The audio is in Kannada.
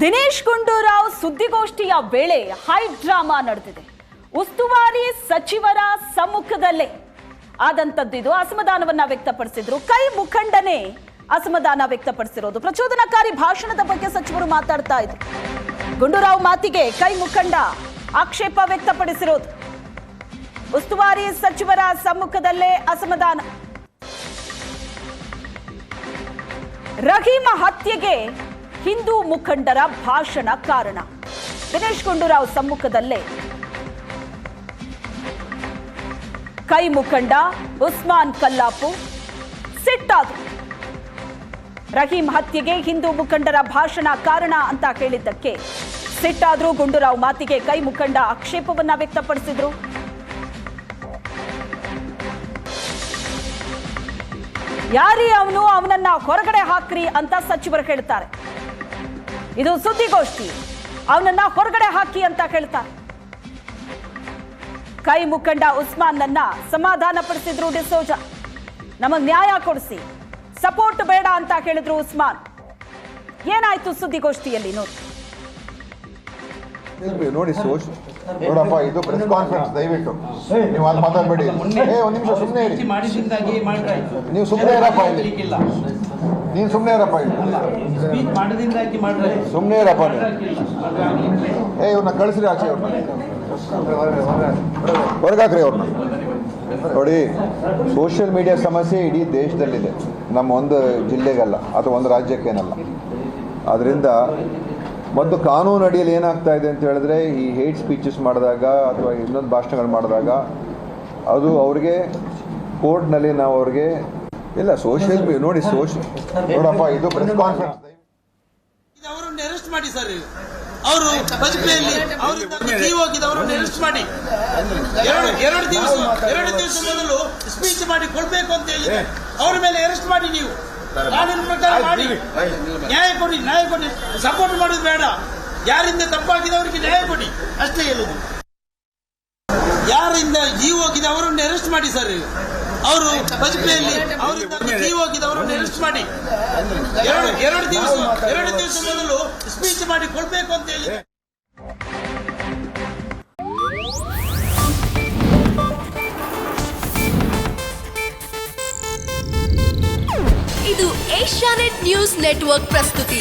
ದಿನೇಶ್ ಗುಂಡೂರಾವ್ ಸುದ್ದಿಗೋಷ್ಠಿಯ ವೇಳೆ ಹೈ ಡ್ರಾಮಾ ನಡೆದಿದೆ. ಉಸ್ತುವಾರಿ ಸಚಿವರ ಸಮ್ಮುಖದಲ್ಲೇ. ಇದು. ಅಸಮಾಧಾನವನ್ನ ವ್ಯಕ್ತಪಡಿಸಿದ್ರು. ಕೈ ಮುಖಂಡನೇ ಅಸಮಾಧಾನ ವ್ಯಕ್ತಪಡಿಸಿರೋದು. ಪ್ರಚೋದನಕಾರಿ ಭಾಷಣದ ಬಗ್ಗೆ ಸಚಿವರು ಮಾತಾಡ್ತಾ ಇದ್ರು. ಗುಂಡೂರಾವ್ ಮಾತಿಗೆ ಕೈ ಮುಖಂಡ ಆಕ್ಷೇಪ ವ್ಯಕ್ತಪಡಿಸಿರೋದು. ಉಸ್ತುವಾರಿ ಸಚಿವರ ಸಮ್ಮುಖದಲ್ಲೇ ಅಸಮಾಧಾನ. ರಹೀಮ ಹತ್ಯೆಗೆ ಹಿಂದೂ ಮುಖಂಡರ ಭಾಷಣ ಕಾರಣ. ದಿನೇಶ್ ಗುಂಡೂರಾವ್ ಸಮ್ಮುಖದಲ್ಲೇ. ಕೈ ಮುಖಂಡ ಉಸ್ಮಾನ್ ಕಲ್ಲಾಪು ಸಿಟ್ಟಾದ್ರು. ರಹೀಂ ಹತ್ಯೆಗೆ ಹಿಂದೂ ಮುಖಂಡರ ಭಾಷಣ ಕಾರಣ ಅಂತ ಹೇಳಿದ್ದಕ್ಕೆ ಸಿಟ್ಟಾದ್ರೂ ಗುಂಡೂರಾವ್ ಮಾತಿಗೆ ಕೈ ಮುಖಂಡ ಆಕ್ಷೇಪವನ್ನ ವ್ಯಕ್ತಪಡಿಸಿದ್ರು. ಯಾರಿ ಅವನು, ಅವನನ್ನ ಹೊರಗಡೆ ಹಾಕ್ರಿ ಅಂತ ಸಚಿವರು ಹೇಳ್ತಾರೆ. ಇದು ಸುದ್ದಿಗೋಷ್ಠಿ. ಅವನನ್ನ ಹೊರಗಡೆ ಹಾಕಿ ಅಂತ ಹೇಳ್ತಾರೆ. ಕೈ ಮುಖಂಡ ಉಸ್ಮಾನ್ ನನ್ನ ಸಮಾಧಾನ ಪಡಿಸಿದ್ರು ಡಿಸೋಜ. ನಮಗ್ ನ್ಯಾಯ ಕೊಡಿಸಿ. ಸಪೋರ್ಟ್ ಬೇಡ ಅಂತ ಕೇಳಿದ್ರು ಉಸ್ಮಾನ್. ಏನಾಯ್ತು ಸುದ್ದಿಗೋಷ್ಠಿಯಲ್ಲಿ ನೋಡಿ. ನೋಡಿ ಸೋಶ್ ನೋಡಪ್ಪ ಇದು ಪ್ರೆಸ್ ಕಾನ್ಫರೆನ್ಸ್ ದಯವಿಟ್ಟು. ನೀವು ಅಲ್ಲಿ ಮಾತಾಡಬೇಡಿ. ಏ ಒಂದು ನಿಮಿಷ ಸುಮ್ಮನೆ ಇರಿ. ನೀವು ಸುಮ್ಮನೆ ಇರಪ್ಪ ಇಲ್ಲಿ. ನೀನು ಸುಮ್ಮನೆ ಇರಪ್ಪ ಸುಮ್ಮನೆ ಇರಪ್ಪ ಏ ಇವ್ರನ್ನ ಕಳಿಸ್ರಿ ಆಚೆ ಅವ್ರನ್ನ ಹೊರಗಾಕ್ರಿ ಅವ್ರನ್ನ ನೋಡಿ ಸೋಷಿಯಲ್ ಮೀಡಿಯಾ ಸಮಸ್ಯೆ ಇಡೀ ದೇಶದಲ್ಲಿದೆ. ನಮ್ಮ ಒಂದು ಜಿಲ್ಲೆಗಲ್ಲ ಅಥವಾ ಒಂದು ರಾಜ್ಯಕ್ಕೇನಲ್ಲ. ಅದರಿಂದ ಮತ್ತು ಕಾನೂನು ಅಡಿಯಲ್ಲಿ ಏನಾಗ್ತಾ ಇದೆ ಅಂತ ಹೇಳಿದ್ರೆ ಈ ಹೇಟ್ ಸ್ಪೀಚಸ್ ಮಾಡಿದಾಗ ಅಥವಾ ಇನ್ನೊಂದು ಭಾಷಣಗಳು ಮಾಡಿದಾಗ ಅದು ಅವ್ರಿಗೆ ಕೋರ್ಟ್ನಲ್ಲಿ ನಾವು ಅವ್ರಿಗೆ ಇಲ್ಲ ಸೋಷಿಯಲ್ ನೋಡಿ ಸೋಷಿಯಲ್ ನೋಡಪ್ಪ ಇದು ಪ್ರೆಸ್ ಕಾನ್ಫರೆನ್ಸ್ ಇದು ಅವರನ್ನು ಅರೆಸ್ಟ್ ಮಾಡಿ ಸರ್ ಅವರು ಬಜಪೆಯಲ್ಲಿ ಅವರಿಂದ ಜೀವ ಹೋಗಿದೆ ಅವರನ್ನು ಅರೆಸ್ಟ್ ಮಾಡಿ. ಎರಡು ಎರಡು ದಿವಸ ಎರಡು ದಿವಸ ಮೊದಲು ಸ್ಪೀಚ್ ಮಾಡಿ ಕೊಡ್ಬೇಕು ಅಂತ ಹೇಳಿ ಅವರ ಮೇಲೆ ಅರೆಸ್ಟ್ ಮಾಡಿ ನೀವು. ಕಾನೂನು ಪ್ರಕಾರ ಮಾಡಿ. ನ್ಯಾಯ ಕೊಡಿ ನ್ಯಾಯ ಕೊಡಿ. ಸಪೋರ್ಟ್ ಮಾಡೋದು ಬೇಡ. ಯಾರಿಂದ ತಪ್ಪಾಗಿದೆ ಅವರಿಗೆ ನ್ಯಾಯ ಕೊಡಿ. ಅಷ್ಟೇ ಹೇಳುದು. ಯಾರಿಂದ ಜೀವ ಹೋಗಿದೆ ಅವರನ್ನು ಅರೆಸ್ಟ್ ಮಾಡಿ ಸರ್ ಅವರು ಬಜಪೆಯಲ್ಲಿ ಅವರಿಂದ ಜೀವ ಹೋಗಿದೆ ಅವರನ್ನು ಅರೆಸ್ಟ್ ಮಾಡಿ. ಎರಡು ಎರಡು ದಿವಸ ಎರಡು ದಿವಸ ಮೊದಲು ಸ್ಪೀಚ್ ಮಾಡಿ ಕೊಡ್ಬೇಕು ಅಂತ ಹೇಳಿ. ಇದು ಏಷ್ಯಾನೆಟ್ ನ್ಯೂಸ್ ನೆಟ್ವರ್ಕ್ ಪ್ರಸ್ತುತಿ.